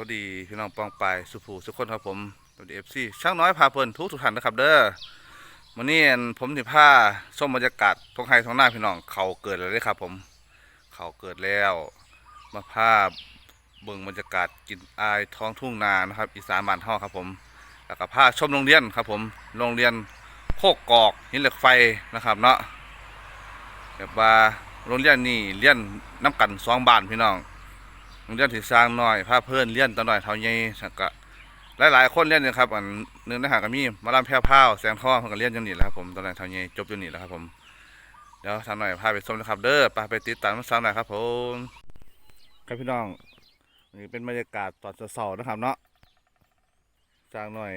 วัสดีครับสวัสดีพี่น้องปองปายสุภูสุขคนครับผมสวัสดีเอฟซีช่างน้อยพาเพลินทุกทุกท่านนะครับ เด้อวันนี้ผมสิพาส้มบรรยากาศท้องไห้ท้องหน้าพี่น้องเขาเกิดแล้วเด้ครับ ผม เขาเกิดแล้วมาพาเบิ่งบรรยากาศกินอายท้องทุ่งนานะครับ อีสานบ้านเฮาครับผม แล้วก็พาชมโรงเรียนครับ ผมโรงเรียนโคกกอกหินเหล็กไฟนะครับ เนาะแบบว่าโรงเรียนนี่เรียนน้ำกันสองบ้านพี่น้อง เรียนที่สร้างน้อยพาเพื่อนเรียนตอนหน้อยเท่าใหญ่แล้วก็หลายๆคนเรียนอยู่ครับอันหนึงในหาก็มีมาลำแพร่วพราวแสงทองเพิ่นก็เรียนอยู่นี่แหละครับผมตอนหน้อยเท่าใหญ่จบอยู่นี่แหละครับผมเดี๋ยวสาวหน่อยพาไปชมนะครับ เด้อไปไปติดตามสาวหน่อยครับผมครับพี่น้องนี่เป็นบรรยากาศตอนเช้าๆนะครับเนาะสร้างหน่อย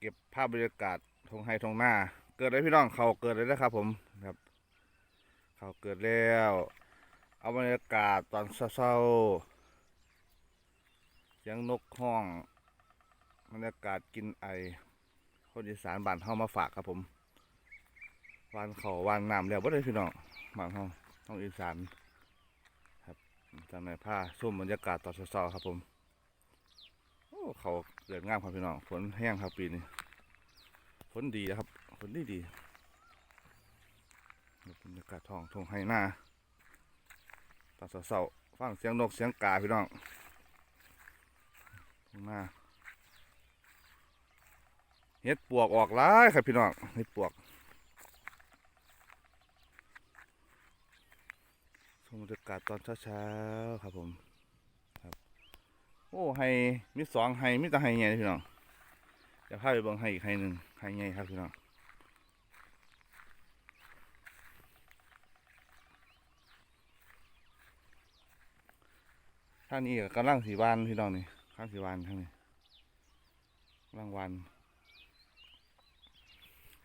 เก็บภาพบรรยากาศทงไฮทงหน้า เกิดอะไรพี่น้องเขาเกิดเลยนะครับ ผมครับเขาเกิดแล้ว เอาบรรยากาศตอนเช้าๆ สียงนกห้องบรรยากาศกินไอ คนอีสานบ้านเฮามาฝากครับผมวานเขาวานน้ำแล้วบ่ได้พี่น้องบ้านเฮาต้องอีสานครับจำในผ้าส้มบรรยากาศตอนเช้าๆครับผมโอ้เขาเกิดงามครับพี่น้องฝนแห้งครับปีนี้ฝนดีนะครับฝนดีดีบรรยากาศท้องทงไฮหน้าตอนเสาๆฟังเสียงนกเสียงกาพี่น้อง ข้าเห็ดปวกออกหลายครับพี่น้องเห็ดปวกชมบรรยากาศตอนเช้าๆครับผมครับ โอ้ไฮมีสองไฮมีแต่ไฮใหญ่พี่น้องเดี๋ยวพาไปเบิ่งไฮอีกไฮหนึ่งไฮใหญ่ครับพี่น้องท่างนี้ก็กำลังสีวานพี่น้องนี่ ข้างสีวานทางนี้กำลังวาน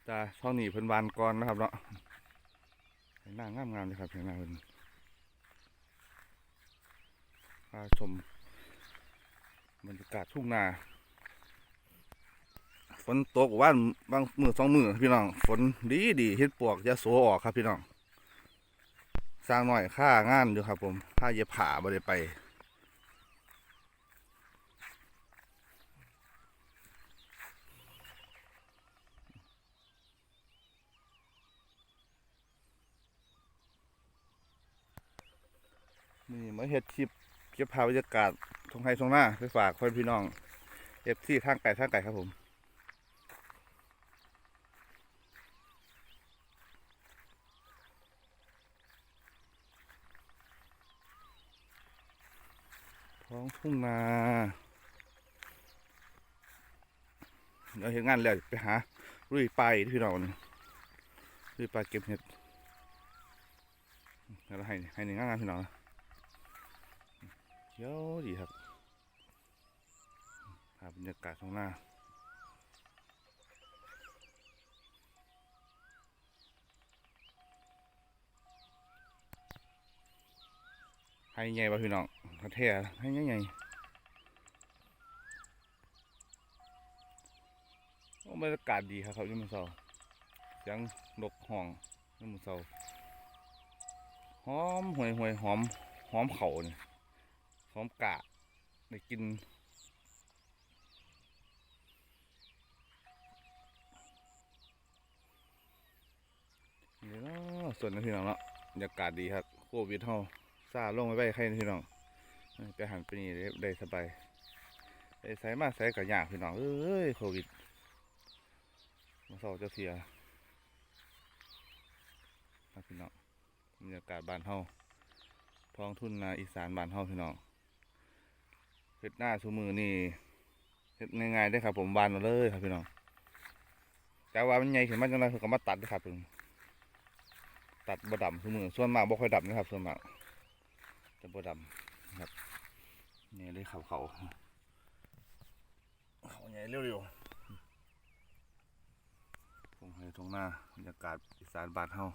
แต่ช่องนี้เพิ่นวานก่อนนะครับเนาะหนหน้างามๆเลยครับเห็นหน้าเพิ่นพาชมบรรยากาศทุ่งนาฝนตกว่านบางมือสองมือพี่น้อง ฝนดีดีเฮ็ดปวกจะโสออกครับพี่น้อง สร้างหน่อยค่างานอยู่ครับผมผ้าเย็บผ้าบ่ได้ไป นี่มาเฮ็ดคลิปเก็บภาพบรรยากาศทงไฮทงหน้าไปฝากคนพี่น้องเอฟซีข้างไก่ข้างไก่ครับผมท้องทุ่งนาเดี๋ยวเห็นงานแล้วไปหาลุยไปลาอีกพี่น้องนี่ลุยไปเก็บเห็ดแล้วให้ให้หนึ่งงานพี่น้องเขียวดีครับภาพบรรยากาศข้างหน้าให้ใหญ่ป่ะพี่น้องกระเทียให้ใหญ่ใหญ่โอ้บรรยากาศดีครับครับยมเสาเสียงนกห้องยมเสาหอมห่วยห่วยหอมหอมเข่าเนี่ย หอมกะได้กิน นี่เนาะส่วนนะพี่น้องเนาะบรรยากาศดีครับโควิดเฮาซาลงไปไปใครนะพี่น้องไปหันไปนี่ได้สบายได้ใส่มาใส่กับยาพี่น้องเอ้ยโควิดมาเศร้าจะเสียครับพี่น้องบรรยากาศบ้านเฮาท้องทุ่นนาอีสานบ้านเฮาพี่น้อง เฮ็ดหน้าชูมือนี่เฮ็ดง่ายๆได้ครับ ผมบานมาเลยครับพี่น้องแต่ว่ามันใหญ่ขึ้นมาจังไดเพิ่นก็มาตัดเด้อครับเพิ่นตัดบ่ดำชูมือส่วนมากบ่ค่อยดำนะครับ ส่วนมากจะบ่ดำนะครับนี่เลยเขาเขาเขาใหญ่เร็วๆตรงให้ตรงหน้าบรรยากาศอีสานบานเฮา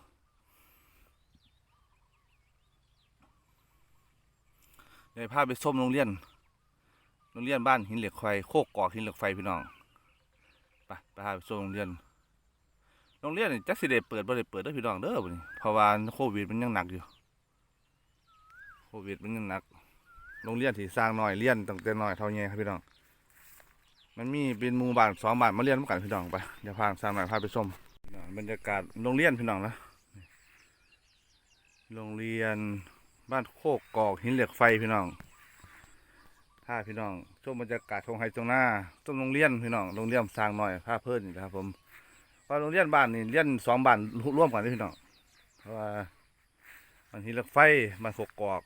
เดี๋ยวพาไปส้มโรงเรียน โรงเรียนบ้านหินเหล็กไฟโคกกอกหินเหล็กไฟพี่น้องไปไปหาไปส่งโรงเรียนโรงเรียนจักสิได้เปิดบ่ได้เปิดเด้อพี่น้องเด้อบัดนี้เพราะว่าโควิดมันยังหนักอยู่ โควิดมันยังหนักโรงเรียนที่สร้างหน่อยเรียนตั้งแต่น้อยเท่านี้ครับพี่น้อง มันมีเป็นหมู่บ้านสองบ้านมาเรียนมากันพี่น้องไปเดี๋ยวพาสร้างหน่อยพาไปชมพี่น้องบรรยากาศโรงเรียนพี่น้องนะโรงเรียนบ้านโคกกอกหินเหล็กไฟพี่น้อง ถ้าพี่น้องชมบรรยากาศทงไฮตรงหน้าต้นโรงเรียนพี่น้องโรงเรียนสร้างหน่อยพาเพิ่นนี่นะครับผมว่าโรงเรียนบ้านนี่เรียนสองบ้านร่วมกันนี่พี่น้องเพราะว่ามันหินเหล็กไฟมันโคกกอก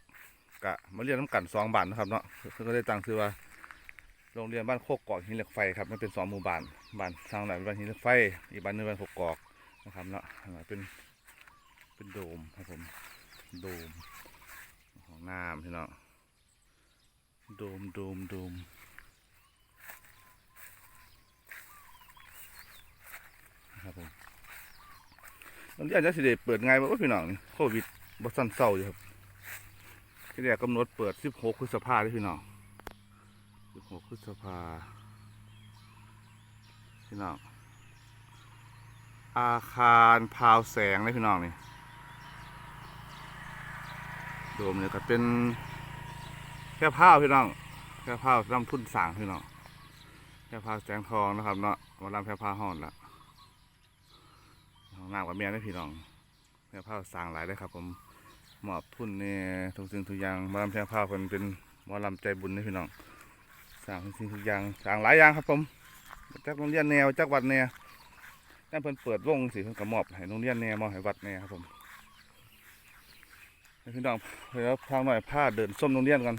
กะมาเรียนน้ำกันสองบ้านนะครับเนาะก็เลยตั้งชื่อว่าโรงเรียนบ้านโคกกอกหินเหล็กไฟครับมันเป็นสองหมู่บ้านบ้านทางไหนเป็นบ้านหินเหล็กไฟอีกบ้านหนึงบ้านโคกกอกนะครับเนาะเป็นเป็นโดมครับผมโดมของน้ำพี่น้อง โดมโดมโดมครับผมโรงเรียนจะสิเดเปิดไงบ่พี่น้องนี่โควิดบ่สั้นเศร้าอยู่ครับที่แรกกำหนดเปิด 16พฤษภาคมพี่น้อง 16พฤษภาพี่น้อง อาคารพาวแสงนะพี่น้องนี่ โดมเนี่ยก็เป็น ค่ผ้าวพี่น้องแค่ผ้าวลำทุนสางพี่น้องแค่ผ้าวแสงทองนะครับเนาะมาลำแค่ผ้าห้อนละห้องน้ำกับเมียนะพี่น้องแค่ผ้าวสางหลายเลยครับ ผมมอบทุนเนี่ยทุกสิ่งทุกอย่างมาลำแค่ผ้าวเพิ่นเป็นหมอลำใจบุญนะพี่น้องสางทุกสิ่งทุกอย่างสางหลายอย่างครับผมจากโรงเรียนแนวจากวัดแนวนั่นเพิ่นเปิดวงสิเพิ่นก็มอบให้โรงเรียนแนวมอให้วัดแนวครับผมพี่น้องเดี๋ยวพางหน่อยพาเดินส้มโรงเรียนกัน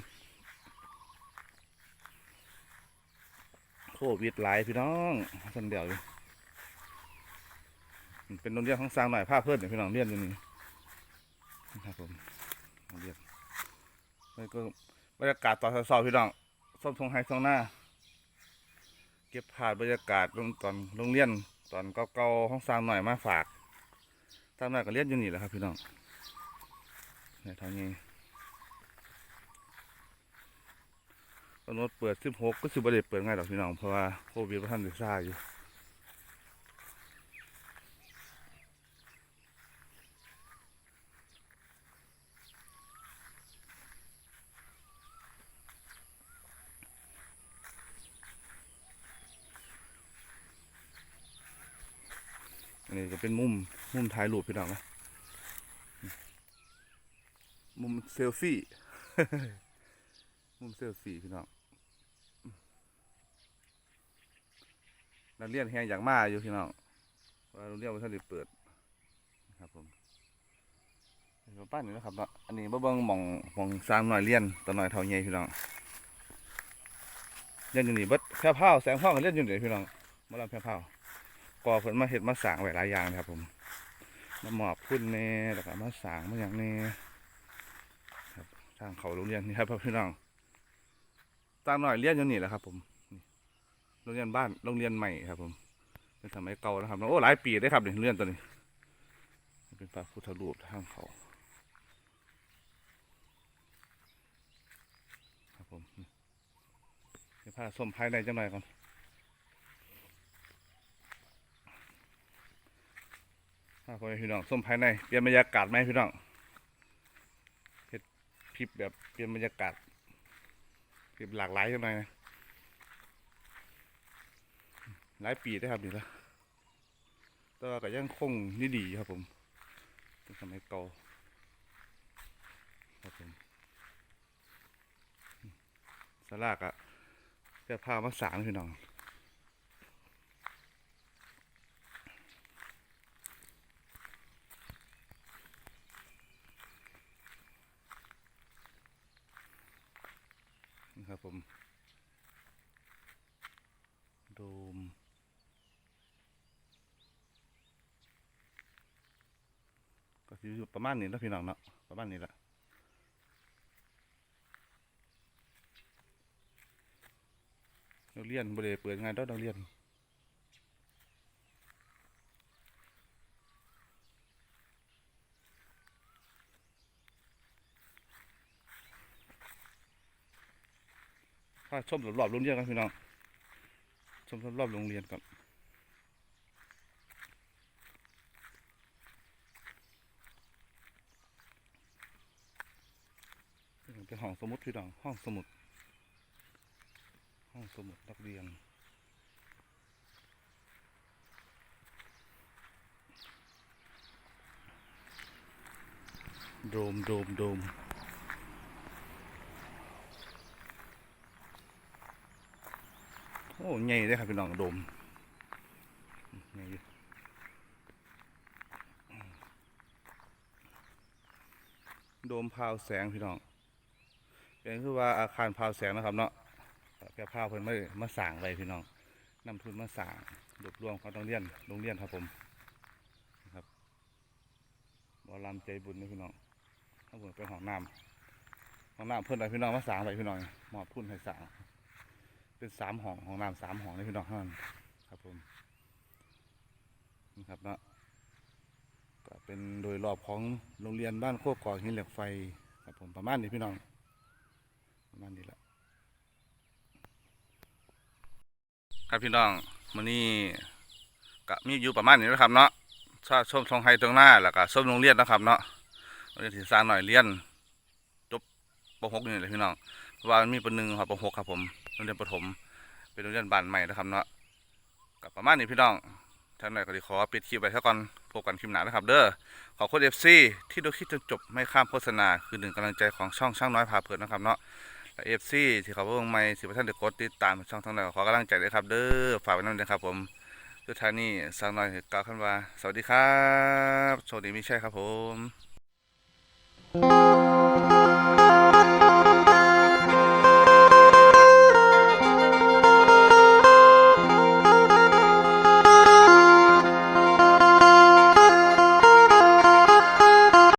ควิดหลายพี่น้องคนเดียวอยู่เป็นโรงเรียนของสร้างหน่อยพาเพื่อนเนี่ยพี่น้องเรียนอยู่นี่นะครับผมโรงเรียนแล้วก็บรรยากาศตอนเช้าพี่น้องส้มทงไฮทงหน้า เก็บภาพบรรยากาศตอนโรงเรียนตอนเก่าๆห้องสร้างหน่อยมาฝากสร้างหน่อยก็เรียนอยู่นี่แหละครับพี่น้องในเท่านี้ำหนดเปิด16ก็สิบ่ได้เปิดง่ายดอกพี่น้องเพราะว่าโควิดว่าท่านได้ซ่าอยู่อันนี้จะเป็นมุมมุมถ่ายรูปพี่น้องนะมุมเซลฟี่ มุมเซลฟี่พี่น้อง นักเรียนแหงอยากมาอยู่พี่น้องว่าโรงเรียนว่าท่านเปิดนะครับผมป้านนี่นะครับอันนี้บ่เบิ่งหมองมองสร้างหน่อยเรียนตัวหน่อยเท่าใหญ่พี่น้องเรียนอยู่นี่บิดแพร่พราแสงพ่อกันเรียนอยู่นี่พี่น้องมาลำแพร่พราก่อเพิ่นมาเฮ็ดมาสางไว้หลายอย่างนะครับ ผมมามอบพุ่นแน่แล้วก็มาสางมาอย่างแน่ครับทางเขาโรงเรียนนี่ครับพี่น้องตั้างหน่อยเรียนอยู่นี่แหละครับ ผม โรงเรียนบ้านโรงเรียนใหม่ครับผมเป็นสมัยเก่านะครับโอ้หลายปีได้ครับเนี่เรียนตัวนี้ เป็นพระพุทธรูปทางเขาครับผมเดี๋ยวพาส้มภายในจังหน่อยก่อนอ่าพี่น้องส้มภายในเปลี่ยนบรรยากาศไหมพี่น้องเฮ็ดคลิปแบบเปลี่ยนบรรยากาศคลิปหลากหลายจังหน่อยนะ หลายปีได้ครับนี่ละแต่ว่าก็ยังคงนี่ดีครับผมเป็นสมัยเก่าครับผมสลากอะเสื้อผ้ามาสางพี่น้องนี่ครับผม โดม ก็สิ อยู่ประมาณนี้แล้วพี่น้องเนาะประมาณนี้แหละเราเรียนบริเปิดงานเราต้องเรียนถ้าชมรอบๆโรงเรียนกันพี่น้องชมรอบๆโรงเรียนก่อน เป็นห้อดพี่น้องห้องสมุด ห้องสมุดนักเรียน โดมโดมโดมโอ้ใหญ่เลยครับพี่น้องโดมใหญ่โดมพาวแสงพี่น้อง เป็นคือว่าอาคารพาวแสงนะครับเนาะแกพาวเพิ่นมามาสร้างไว้พี่น้องนำทุนมาสร้างรวบรวมของโรงเรียนโรงเรียนครับผมนะครับบอลำใจบุญนะพี่น้องข้างบนเป็นห้องน้ำห้องน้ำเพื่นอะไรพี่น้องมาสร้างอะไรพี่น้องหมอบพุ่นให้สร้างเป็นสามห้องห้องน้ำสามห้องเลยพี่น้องท่านครับผมนี่ครับเนาะก็เป็นโดยรอบของโรงเรียนบ้านโคกกอกหินเหล็กไฟครับผมประมาณนี้พี่น้อง มาณนี้แหละครับพี่น้องมื้อนี้ก็มีอยู่ประมาณนี้นะครับเนาะชาชมทรงไฮตรงหน้าแล้วก็ส้มโรงเรียนนะครับเนาะโรงเรียนศึกษางหน่อยเรียนจบป .6 นี่แหละพี่น้องเพราะว่ามันมีปหนึ่งครับป .6 ครับผมโรงเรียนประถม เป็นโรงเรียนบ้านใหม่นะครับเนาะกับประมาณนี้พี่น้องท่านไหนก็ดีขอปิดคลิปไปเท่ากันพบกันคลิปหน้านะครับ เด้อขอโค้ดเอฟซีที่ดูคลิปจนจบไม่ข้ามโฆษณาคือหนึ่งกำลังใจของช่องช่างน้อยพาเพลินนะครับเนาะ เอฟซีที่เขาเพิ่งใหม่สิบท่านเด็กกดติดตามช่องทางไหนขอกำลังใจด้วยครับ เด้อฝากไว้นั่นเลยครับผมทุกท่านนี่สักหน่อยกล่าวคำว่า สวัสดีครับ โชคดีไม่ใช่ครับผม Thank